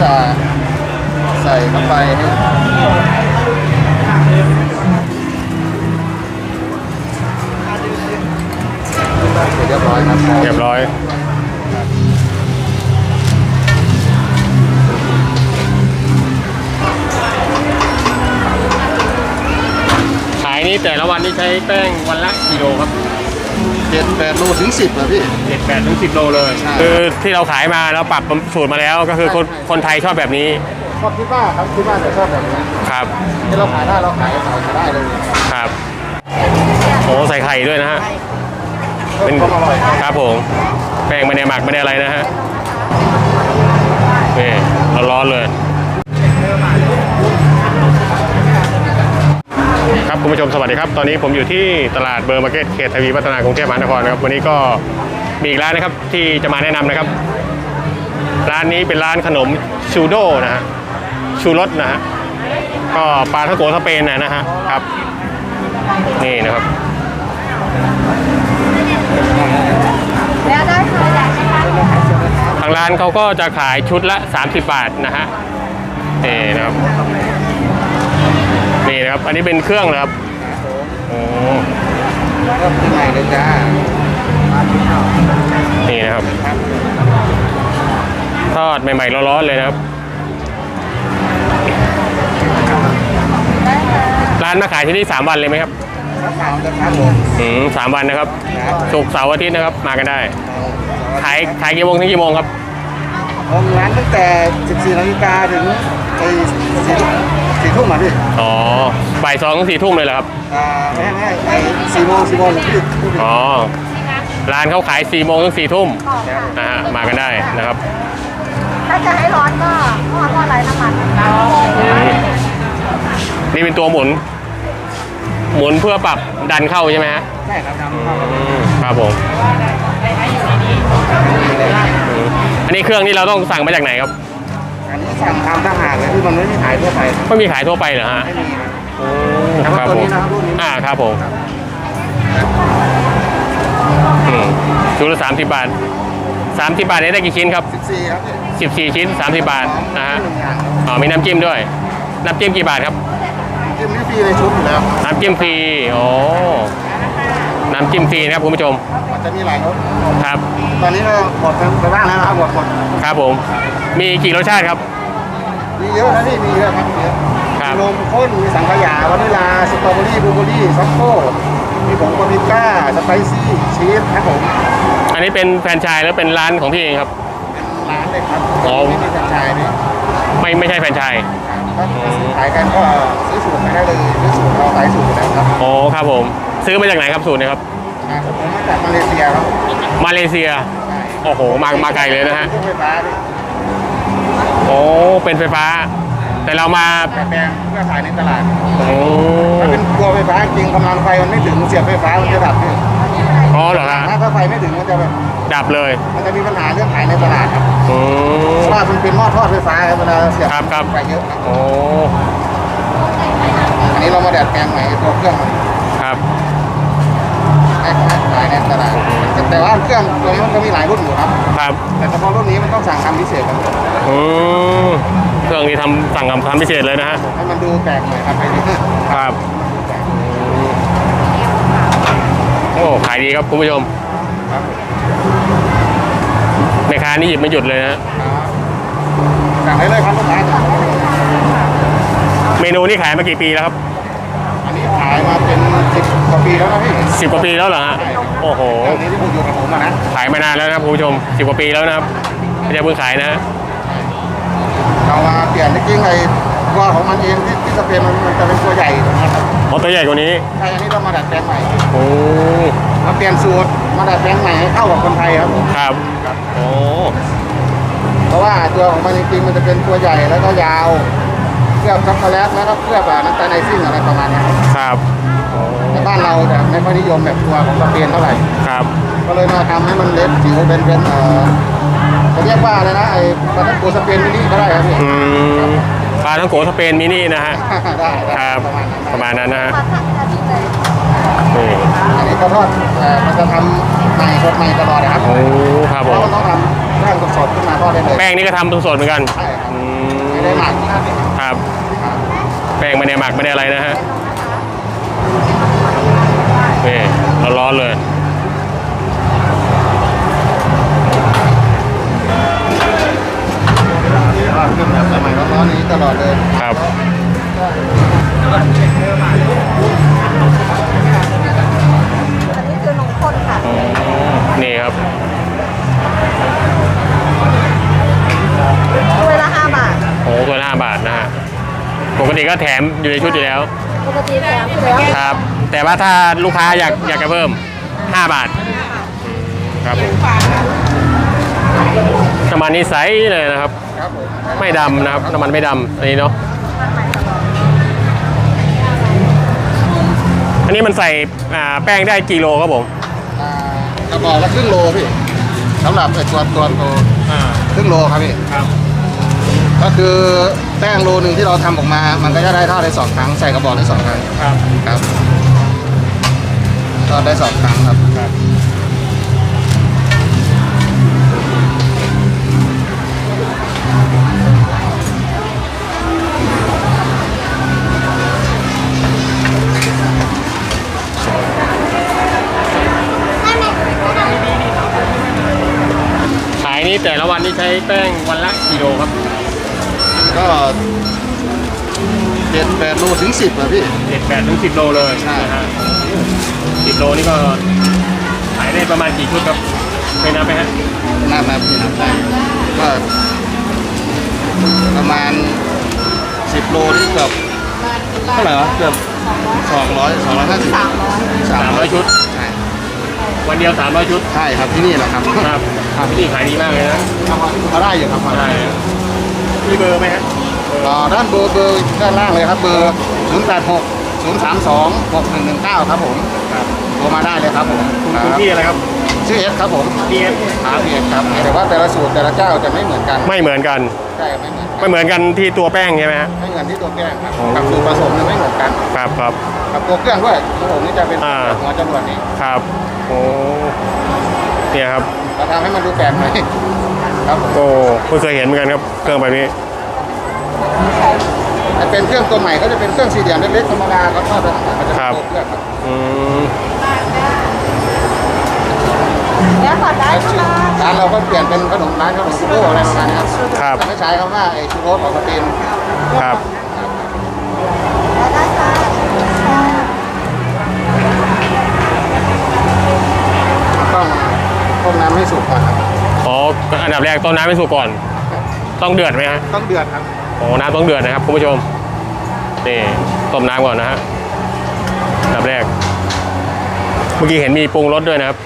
จะใส่เข้าไปให้เรียบร้อยครับเรียบร้อยขายนี่แต่ละวันนี่ใช้แป้งวันละกี่โลครับ เจ็ดแปดโลถึงสิบอะพี่ เจ็ดแปดถึงสิบโลเลยใช่ คือที่เราขายมาเราปรับสูตรมาแล้วก็คือคนใช่ใช่คนไทยชอบแบบนี้ชอบคิดว่าครับคิดว่าจะชอบแบบนี้ครับที่เราขายได้เราขายขายได้เลยครับโอ้ใส่ไข่ด้วยนะฮะเป็เป็นนความอร่อยครับครับผมแป้งไม่ได้หมักไม่ได้อะไรนะฮะนี่ร้อนๆเลย ครับคุณผู้ชมสวัสดีครับ ตอนนี้ผมอยู่ที่ตลาดเบอร์มาร์เก็ตเขตทวีวัฒนากรุงเทพมหานครนะครับวันนี้ก็มีอีกร้านนะครับที่จะมาแนะนำนะครับ ร้านนี้เป็นร้านขนมชูโดนะฮะชูรสนะฮะก็ปลาท่องโกสเปนนะฮะครับนี่นะครับทางร้านเขาก็จะขายชุดละ 30 บาทนะฮะนี่นะครับ นี่นะครับ อันนี้เป็นเครื่องนะครับโอ้ก็คือใหม่เลยจ้านี่นะครับ ทอดใหม่ๆร้อนๆเลยนะครับ ร้านมาขายที่นี่3วันเลยไหมครับครับขาวนะครับผมอืมสามวันนะครับครับศุกร์เสาร์อาทิตย์นะครับ มากันได้ ขายขายกี่โมงถึงกี่โมงครับผมร้านตั้งแต่ 14นาฬิกาถึงไอ้สี่ สี่ทุ่มอะพี่อ๋อบ่ายสองถึงสี่ทุ่มเลยเหรอครับ อ่าไม่ไม่ไอ้สี่โมงสี่โมงผมพี่พูดผิดอ๋อ ร้านเขาขาย4โมงถึง4ทุ่มกรอบค่ะนะฮะ มากันได้นะครับ ถ้าจะให้ร้อนก็ทอดก็ไรน้ำมันนี่เป็นตัวหมุน หมุนเพื่อปรับดันเข้าใช่ไหมฮะ ใช่ครับทำเข้าไปอืมครับผมอืมอันนี้เครื่องนี่เราต้องสั่งมาจากไหนครับ อันนี้สั่งทำทหารเลยที่มันไม่มีขายทั่วไปไม่มีขายทั่วไปเหรอฮะไม่มีครับอืมแต่ว่าครับตัวผนี้มนะครับรุ่นนี้อ่าครับผมอืมชุดละสามสิบบาทสามสิบบาทนี้ได้กี่ชิ้นครับ14ครับพี่สิบสี่ชิ้นสามสิบบาทนะฮะหนึ่งอย่างครับอ๋อมีน้ำจิ้มด้วย น้ำจิ้มกี่บาทครับ จิ้มนี่ฟรีในชุดอยู่แล้วน้ำจิ้มฟรี โอ้ น้ำจิ้มฟรีนะครับคุณผู้ชมมันจะมีหลายรสครับ ตอนนี้ก็หมดไปบ้างแล้วนะครับหมดหมดครับผม มีกี่รสชาติครับ มีเยอะนะนี่มีเยอะครับมีเยอะครับมีนมข้นมีสังขยาวานิลาสตรอเบอรี่บลูเบอรี่ช็อกโก้มีผงปาปริก้าสไปซี่ชีสครับผมอันนี้เป็นแฟรนไชส์แล้วเป็นร้านของพี่เองครับเป็นร้านเลยครับอ๋อไม่มีแฟรนไชส์นี่ไม่ไม่ใช่แฟรนไชส์ถ้าขายกันก็ซื้อสูตรไปได้เลยซื้อสูตรเราขายสูตรอยู่แล้วครับโอ้ครับผม ซื้อมาจากไหนครับสูตรเนี้ครับอ่าผมมาจากมาเลเซียครับมาเลเซียโอ้โห มามาไกลเลยนะฮะ เครื่องไฟฟ้าดิโอ้เป็นไฟฟ้า แต่เรามาแปลงเพื่อขายในตลาดโอ้ถ้าเป็นตัวไฟฟ้าจริงกำลังไฟมันไม่ถึงเสียบไฟฟ้ามันจะดับพี่อ๋อเหรอฮะถ้าถ้าไฟไม่ถึงมันจะแบบดับเลยมันจะมีปัญหาเรื่องขายในตลาดครับอืมเพราะว่ามันเป็นหม้อทอดไฟฟ้าครับเวลาเสียบครับครับ ไฟเยอะครับโอ้อันนี้เรามาดัดแปลงใหม่ตัวเครื่องมัน แต่ว่าเครื่องตัวนี้มันก็มีหลายรุ่นอยู่ครับ ครับแต่เฉพาะรุ่นนี้มันต้องสั่งทำพิเศษครับอืมเครื่องนี้ทำสั่งกับทำพิเศษเลยนะฮะให้มันดูแปลกหน่อยครับไอ้นี่ครับโอ้ขายดีครับคุณผู้ชมครับในค้านี่หยิบไม่หยุดเลยนะสั่งได้เลยครับลูกค้าเมนูนี้ขายมากี่ปีแล้วครับ อันนี้ขายมาเป็นสิบ กว่าปีแล้วนะพี่สิบกว่าปีแล้วเหรอฮะโอ้โหเรื่องนี้ที่ผมอยู่กับผมอะนะขายมานานแล้วนะครับคุณผู้ชมสิบกว่าปีแล้วนะครับไม่ใช่เพิ่งขายนะฮะเรามาเปลี่ยนจริงๆไอ้ตัวของมันเองที่ที่สเปนมันมันจะเป็นตัวใหญ่นะครับมอเตอร์ใหญ่กว่านี้ใช่อันนี้เรามาดัดแปลงใหม่โอ้มาเปลี่ยนสูตรมาดัดแปลงใหม่ให้เข้ากับคนไทยครับผมครับโอ้เพราะว่าตัวของมันจริงๆมันจะเป็นตัวใหญ่แล้วก็ยาวเคลือบช็อกโกแลตแล้วก็เคลือบแบบน้ำตาลไอซิ่งอะไรประมาณเนี้ยครับครับโอ้ ในบ้านเราแต่ไม่ค่อยนิยมแบบตัวของสเปนเท่าไหร่ ครับ ก็เลยมาทำให้มันเล็กจิ๋วเป็นเป็นเอ่อจะเรียกว่าอะไรนะไอ้ปลาทังโกสเปนมินิก็ได้ครับพี่อืมปลาทั้งโกสเปนมินินะฮะ ได้ได้ครับ ประมาณนั้นประมาณนั้นนะฮะมาทำนาทีเลยนี่อันนี้ก็ทอดเอ่อมันจะทำใหม่สดใหม่ตลอดนะครับโอ้ ครับเพผราะมมันต้องทำแป้งสดๆขึ้นมาทอดได้เลยแป้งนี่ก็ทำสดๆเหมือนกัน ใช่ครับอืไม่ได้หมักครับ ครับ แป้งไม่ได้หมักไม่ได้อะไรนะฮะ นี่ร้อนๆเลยทอดขึ้นแบบใหม่ๆร้อนๆนี้ตลอดเลยครับอันนี้คือนมข้นค่ะอ๋อนี่ครับถ้วยละห้าบาทโอ้ตัวละห้าบาทนะฮะปกติก็แถมอยู่ในชุดอยู่แล้ว ปกติแถมอยู่แล้วครับ แต่ว่าถ้าลูกค้าอยากอยากจะเพิ่ม 5 บาทครับผมน้ำมันนี่ใสเลยนะครับครับผมไม่ดำนะครับน้ำมันไม่ดำอันนี้เนาะอันนี้มันใส่อ่าแป้งได้กี่โลครับผมอ่ากระบอกละครึ่งโลพี่สำหรับไอ้ตัวตัวโตอ่าครึ่งโลครับพี่ครับก็คือแป้งโลหนึ่งที่เราทำออกมา มันก็จะได้ทอดได้สองครั้ง ใส่กระบอกได้สองครั้ง ครับ ครับ ทอดได้สองครั้งครับ ครับขายนี่แต่ละวันนี่ใช้แป้งวันละกี่โลครับก็เจ็ดแปดโลถึงสิบอะพี่ เจ็ดแปดถึงสิบโลเลยใช่ นะฮะสิบ โลนี่ก็ขายได้ประมาณกี่ชุดครับไม่นับไหมฮะนับนับพี่นับได้ก็ประมาณสิบโลนี่เกือบเท่าไหร่วะเกือบสองร้อยสองร้อยห้าสิบสามร้อยสามร้อยชุด ใช่วันเดียวสามร้อยชุดใช่ครับที่นี่แหละครับครับครับที่นี่ขายดีมากเลยนะเขาได้อยู่ครับเขาได้ได้มีเบอร์ไหมฮะอ่าด้านเบอร์เบอร์ด้านล่างเลยครับเบอร์ศูนย์แปดหกศูนย์สามสองหกหนึ่งหนึ่งเก้าครับผมครับโทรมาได้เลยครับผมคุณคคุณรับพี่อะไรครับชื่อเอสครับผมพี่เอฟครับเอสครับแต่ว่าแต่ละสูตรแต่ละเจ้าจะไม่เหมือนกันไม่เหมือนกันใช่ไม่เหมือนกันไม่เหมือนกันที่ตัวแป้งใช่ไหมฮะไม่เหมือนที่ตัวแป้งครับกับสูตรผสมเนี่ยไม่เหมือนกันครับครับกับตัวเครื่องด้วยของผมนี่จะเป็นอ่าหัวจรวดนี้ครับโอ้เนี่ยครับเราทำให้มันดูแปลกหน่อยครับผมโอ้เพิ่งเคยเห็นเหมือนกันครับเครื่องแบบนี้แต่เป็นเครื่องตัวใหม่ก็จะเป็นเครื่องสี่เหลี่ยมเล็กๆธรรมดาก็ทอดได้มันจะครัเป็นบตัวเครื่องครับอืม เดี๋ยวขอได้ค่ะร้านเราก็เปลี่ยนเป็นขนมร้านขนมซูโร่อะไรประมาณนี้ครับครับจะไม่ใช้คำว่าไอ้ชูโรสของสเปนครับแล้วได้ค่ะต้องต้มน้ำให้สุกก่อนครับอ๋ออันดับแรกต้มน้ำให้สุกก่อน ต้องเดือดไหมฮะต้องเดือดครับโอ้น้ำต้องเดือดนะครับคุณผู้ชมนี่ต้มน้ำก่อนนะฮะอันดับแรก เมื่อกี้เห็นมีปรุงรสด้วยนะครับ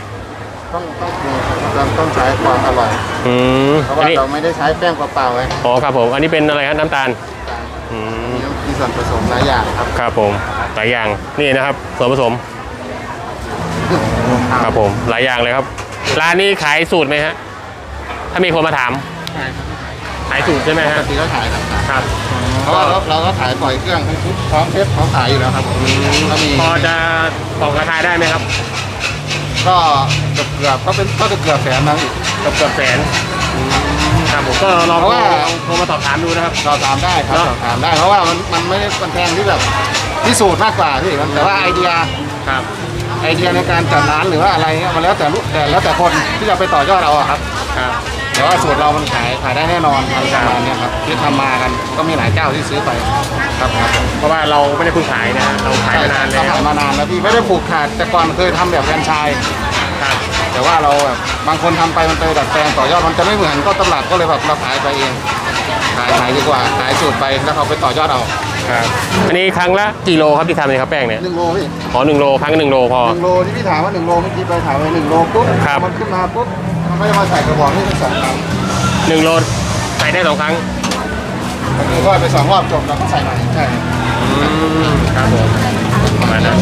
ต้องต้องปรุงต้องต้องใช้ความอร่อยอืมเพราะอัว่านนี้เราไม่ได้ใช้แป้งเปล่าๆไงอ๋อครับผม อันนี้เป็นอะไรครับน้ำตาลอืมมีส่วนผสมหลายอย่างครับครับผมหลายอย่างนี่นะครับส่วนผสมครับผมหลายอย่างเลยครับ ร้านนี้ขายสูตรไหมฮะถ้ามีคนมาถามใช่ครับขายสูตรใช่ไหมปฮะกติก็ขายครับครับ เพราะว่าเราเราก็ขายปล่อยเครื่องให้ทุกพร้อมเทปพร้อมขายอยู่แล้วครับก็มีพอจะบอกราคาได้ไหมครับ ก็เกือบเกือบก็เป็นก็จะเกือบแสนนะพี่เกือบเกือบแสนครับผมก็ลองเพราะว่าโทรมาสอบถามดูนะครับสอบถามได้ครับเนอะสอบถามได้ เพราะว่ามันมันไม่ได้มันแพงที่แบบพิสูจน์มากกว่าพี่มันแต่ว่าไอเดียครับ ไอเดียในการจัดร้านหรือว่าอะไรเงี้ยมันแล้วแต่ลูกแต่แล้วแต่คนที่จะไปต่อยอดเอาอะครับ ครับ แต่ว่าสูตรเรามันขายขายได้แน่นอนอะไรประมาณเนี้ยครับที่ทำมากันก็มีหลายเจ้าที่ซื้อไปครับครับผมเพราะว่าเราไม่ได้เพิ่งขายนะฮะเราขายมานานเรแล้วขายมานานแล้วพี่ไม่ได้ผูกขาดแต่ก่อนเคยทำแบบแฟรนไชส์ครับแต่ว่าเราแบบบางคนทำไปมันไปดัดแปลงต่อยอดมันจะไม่เหมือนก็ตำรับก็เลยแบบเราขายไปเองขายขายดีกว่าขายสูตรไปแล้วเขาไปต่อยอดเอาครับอันนี้ครั้งละกี่โลครับที่ทำเนี่ยครับแป้งเนี่ยหนึ่งโลพี่ ขอหนึ่งโลครั้งหนึ่งโลพอ หนึ่งโลที่พี่ถามว่าหนึ่งโลเมื่อกี้ไปถามไปหนึ่งโลปุ๊บครับ มันขึ้นมาปุ๊บ มันก็จะมาใส่กระบอกนี่เป็นสองครั้งหนึ่งโลใส่ได้สองครั้งก็คือว่าไปสองรอบจบแล้วก็ใส่ใหม่ใช่อืมครับผมประมาณนั้น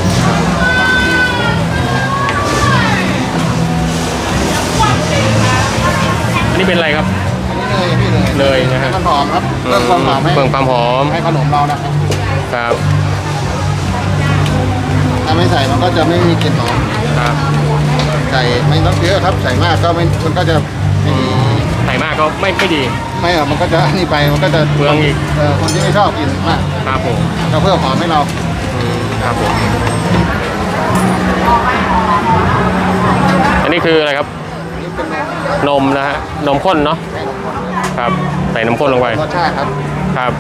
อันนี้เป็นอะไรครับ อันนี้เลยพี่เลยเลยนะฮะให้มันหอมครับเพิ่มความหอมให้เพิ่มความหอมให้ขนมเรานะครับครับถ้าไม่ใส่มันก็จะไม่มีกลิ่นหอมครับ ใส่ไม่ต้องเยอะครับใส่มากก็ไม่มันก็จะไม่ดีใส่ก็ไม่ไม่ดี ไม่อะมันก็จะนี่ไปมันก็จะเปลืองอีก เออคนที่ไม่ชอบกินมากครับผมก็เพิ่มหอมให้เราอืมครับผมอันนี้คืออะไรครับนี่เป็นนมนมนะฮะนมข้นเนาะให้นมข้นครับใส่นมข้นลงไปรสชาติครับครับ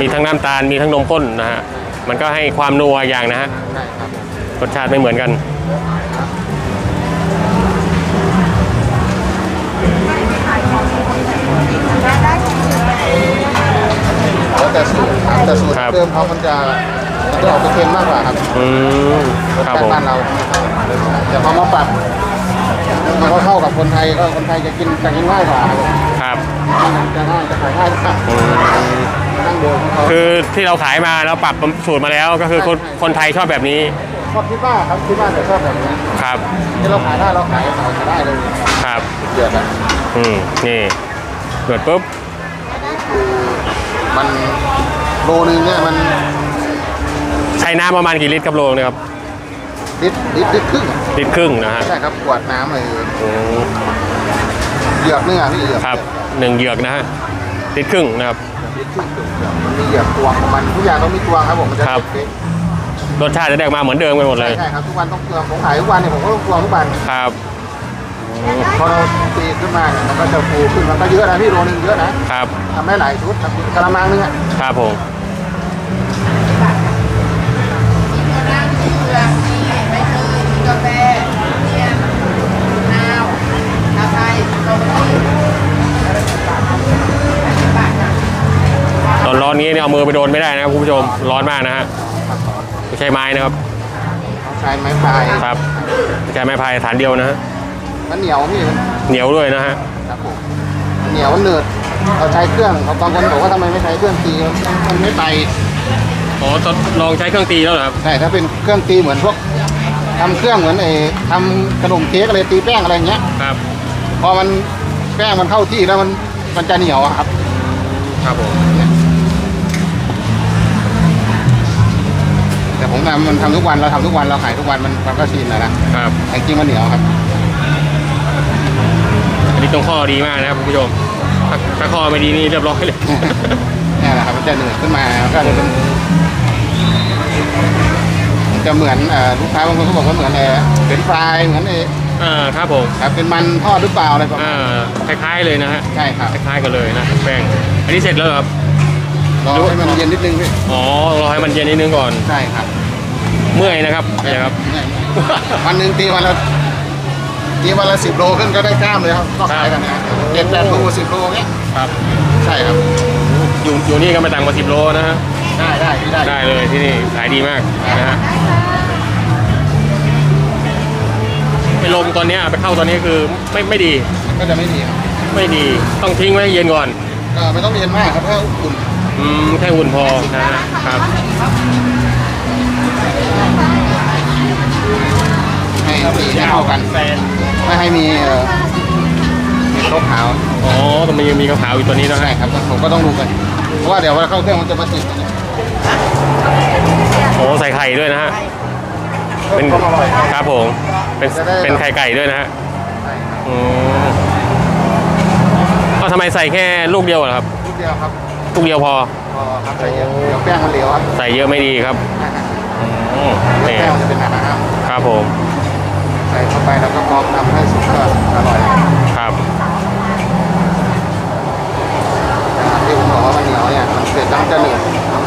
มีทั้งน้ำตาลมีทั้งนมข้นนะฮะมันก็ให้ความนัวอย่างนะฮะใช่ครับผมรสชาติไม่เหมือนกันแล้วแต่สูตรครับแต่สูตรครับเดิมเขามันจะมันจะออกเค็มมากกว่าครับอืมรสครับชาผติมบ้านเราแต่พอมาปรับมันก็เข้ากับคนไทยก็คนไทยจะกินจะกินง่ายกว่าครับผมครับจะง่ายจะขายง่ายกว่า อืมตั้ง เดิมของเขาคือที่เราขายมาแล้วปรับสูตรมาแล้วก็คือคนคนไทยชอบแบบนี้ชอบที่บ้านครับที่บ้านจะชอบแบบนี้ครับที่เราขายได้เราขายเราขายได้เลยครับเดือดอะอืมนี่เกิดปุ๊บมันโลนึงเนี่ยมันใช้น้ำประมาณกี่ลิตรครับโลงเนี่ยครับลิตรลิตรลิตรครึ่งอะลิตรครึ่งนะฮะใช่ครับขวดน้ำเลยอืมเหยือกนึงอะพี่เหยือกครับหนึ่งเหยือกนะฮะลิตรครึ่งนะครับ ลิตรครึ่งเหยือกมันมีเหยือกตวงของมันทุกอย่างต้องมีตวงครับผมมันจะครับ เป๊ะรสชาติจะได้ออกมาเหมือนเดิมไปหมดๆเลยใช่ครับทุกวันต้องตวงผมขายทุกวันเนี่ยผมก็ต้องตวงทุกวันครับพอเราตีขึ้นมาเนี่ยมันก็จะฟูขึ้นมันก็เยอะนะพี่โลนึงเยอะนะครับ ทำได้หลายชุดทำกระมังนึงอะครับผม ตอนร้อนนี้เนี่ยเอามือไปโดนไม่ได้นะครับคุณผู้ชมร้อนมากนะฮะไม่ใช่ไม้นะครับใช้ไม้พายครับไม่ใช่ไม้พายฐานเดียวนะฮะมันเหนียวพี่มันเหนียวด้วยนะฮะครับผมเหนียวมันเหนืดเราใช้เครื่องบางคนบอกว่าทำไมไม่ใช้เครื่องตีมันไม่ไปอ๋อทดลองใช้เครื่องตีแล้วเหรอครับใช่ถ้าเป็นเครื่องตีเหมือนพวกทำเครื่องเหมือนไอ้ทำขนมเค้กอะไรตีแป้งอะไรอย่างเงี้ยครับ พอมันแป้งมันเข้าที่แล้วมันมันจะเหนียวอะครับ ครับผม ทำมันทำทุกวันเราทำทุกวันเราขายทุกวันมันมันก็ชินแล้วนะครับแต่จริงมันเหนียวครับ อันนี้ตรงข้อดีมากนะครับคุณผู้ชมถ้าถ้าข้อไม่ดีนี่เรียบร้อยเลยเนี่ยแหละครับมันจะเหนืดขึ้นมาแล้วก็จะเป็นมันจะเหมือนเอ่อลูกค้าบางคนเขาบอกว่าเหมือนเออเป็นฟรายเหมือนเอออ่าครับผมครับเป็นมันทอดหรือเปล่าอะไรประมาณอ่าคล้าย ๆเลยนะฮะใช่ครับคล้ายๆกันเลยนะแป้งอันนี้เสร็จแล้วเหรอครับ รอให้มันเย็นนิดนึงพี่อ๋อรอให้มันเย็นนิดนึงก่อน ใช่ครับ เมื่อยนะครับเนี่ยครับ วันหนึ่งตีวันละตีวันละสิบโลขึ้นก็ได้กล้ามเลยครับก็ขายกันนะเจ็ดแปดโลสิบโลเงี้ยครับ ใช่ครับ อยู่อยู่นี่ก็ไม่ต่ำกว่าสิบโลนะฮะได้ได้พี่ได้ได้เลยที่นี่ขายดีมากนะฮะไปลงตอนเนี้ยไปเข้าตอนนี้คือไม่ไม่ดี ก็จะไม่ดีครับไม่ดีต้องทิ้งไว้ให้เย็นก่อนก็ไม่ต้องเย็นมากครับแค่อุ่นอืมแค่อุ่นพอนะฮะครับ ให้ตีให้เข้ากัน แฟนไม่ให้มีเอ่อมีขาวขาวอ๋อตรงนี้ยังมีขาวๆอยู่ตัวนี้นะใช่ฮะครับผมก็ต้องดูกันเพราะว่าเดี๋ยวเวลาเข้าเครื่องมันจะมาติดกันเนี่ยโอ้ใส่ไข่ด้วยนะฮะเป็นก็อร่อย ครับผมเป็นจะได้ เป็นไข่ไก่ด้วยนะฮะใช่ครับอืมก็ทำไมใส่แค่ลูกเดียวเหรอครับลูกเดียวครับลูกเดียวพอ พอครับใส่เยอะเดี๋ยวแป้งมันเหลวครับ ใส่เยอะไม่ดีครับ อืมเดี๋ยวนี่แป้งมันจะเป็นหนาๆครับผม ใส่เข้าไปแล้วก็กรองทำให้สุกก็อร่อยครับที่ผมบอกว่ามันเหนียวเนี่ยมันเสร็จแล้วมันจะเหนืด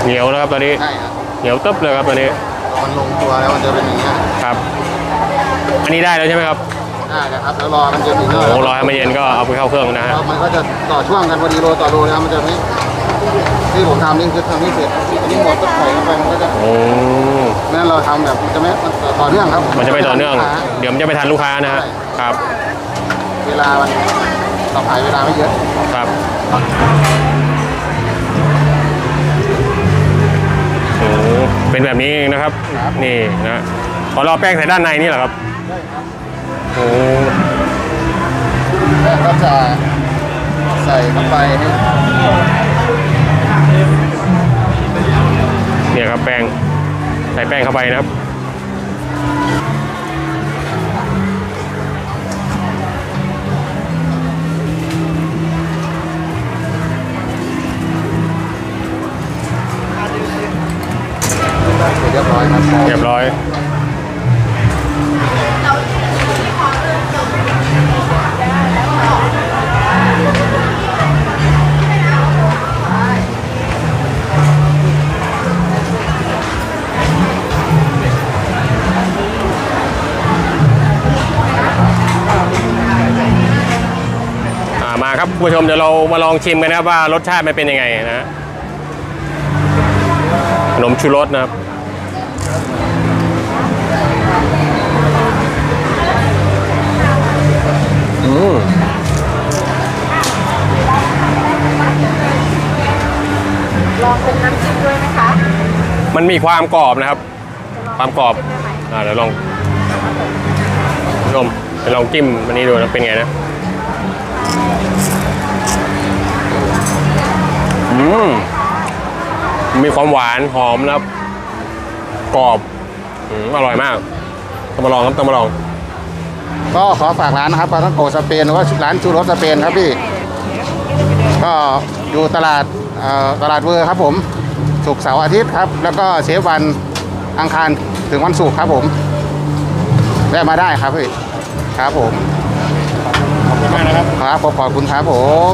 เหนียวนะครับตอนนี้ใช่ครับเหนียวตึ๊บเลยครับตอนนี้พอมันลงตัวแล้วมันจะเป็นอย่างนี้ยครับ อันนี้ได้แล้วใช่ไหมครับได้นะครับแล้วรอมันจะถึงโอ้รอให้มันเย็นก็เอาไปเข้าเครื่องนะฮะ แล้วมันก็จะต่อช่วงกันพอดีโลต่อโลแล้วมันจะไม่ ที่ผมทำนี่คือทำนี่เสร็จอันนี้หมดก็ใส่เข้าไปมันก็จะโอ้ไม่งั้นเราทำแบบมันจะไม่มันต่อเนื่องครับมันจะไม่ต่อเนื่อง เดี๋ยวมันจะไม่ทันลูกค้านะฮะครับเวลามันต่อขายเวลาไม่เยอะครับโอ้เป็นแบบนี้เองนะครับ นี่นะขอรอแป้งใส่ด้านในนี่เหรอครับได้ครับโอ้แล้วก็จะใส่เข้าไปให้ เนี่ยครับแป้งใส่แป้งเข้าไปนะครับ ครับคุณผู้ชมเดี๋ยวเรามาลองชิมกันนะครับว่ารสชาติมันเป็นยังไงนะฮะขนมชูรสนะครับอืมลองเป็นน้ำจิ้มด้วยไหมคะมันมีความกรอบนะครับ ความกรอบอ่าเดี๋ยวลองคุณผู้ชมเดี๋ยวลองจิ้มอันนี้ดูนะเป็นไงนะ มีความหวานหอมนะครับ กรอบอืมอร่อยมากต้องมาลองครับต้องมาลอง ก็ขอฝากร้านนะครับปาทังโกสเปนหรือว่าร้านชูรสสเปนครับพี่ ก็อยู่ตลาดเอ่อตลาดเวอร์ครับผมศุกร์เสาร์อาทิตย์ครับ แล้วก็เชฟวันอังคารถึงวันศุกร์ครับผมแวะมาได้ครับพี่ ครับผม ขอบคุณมากนะครับ ครับขอบคุณครับผม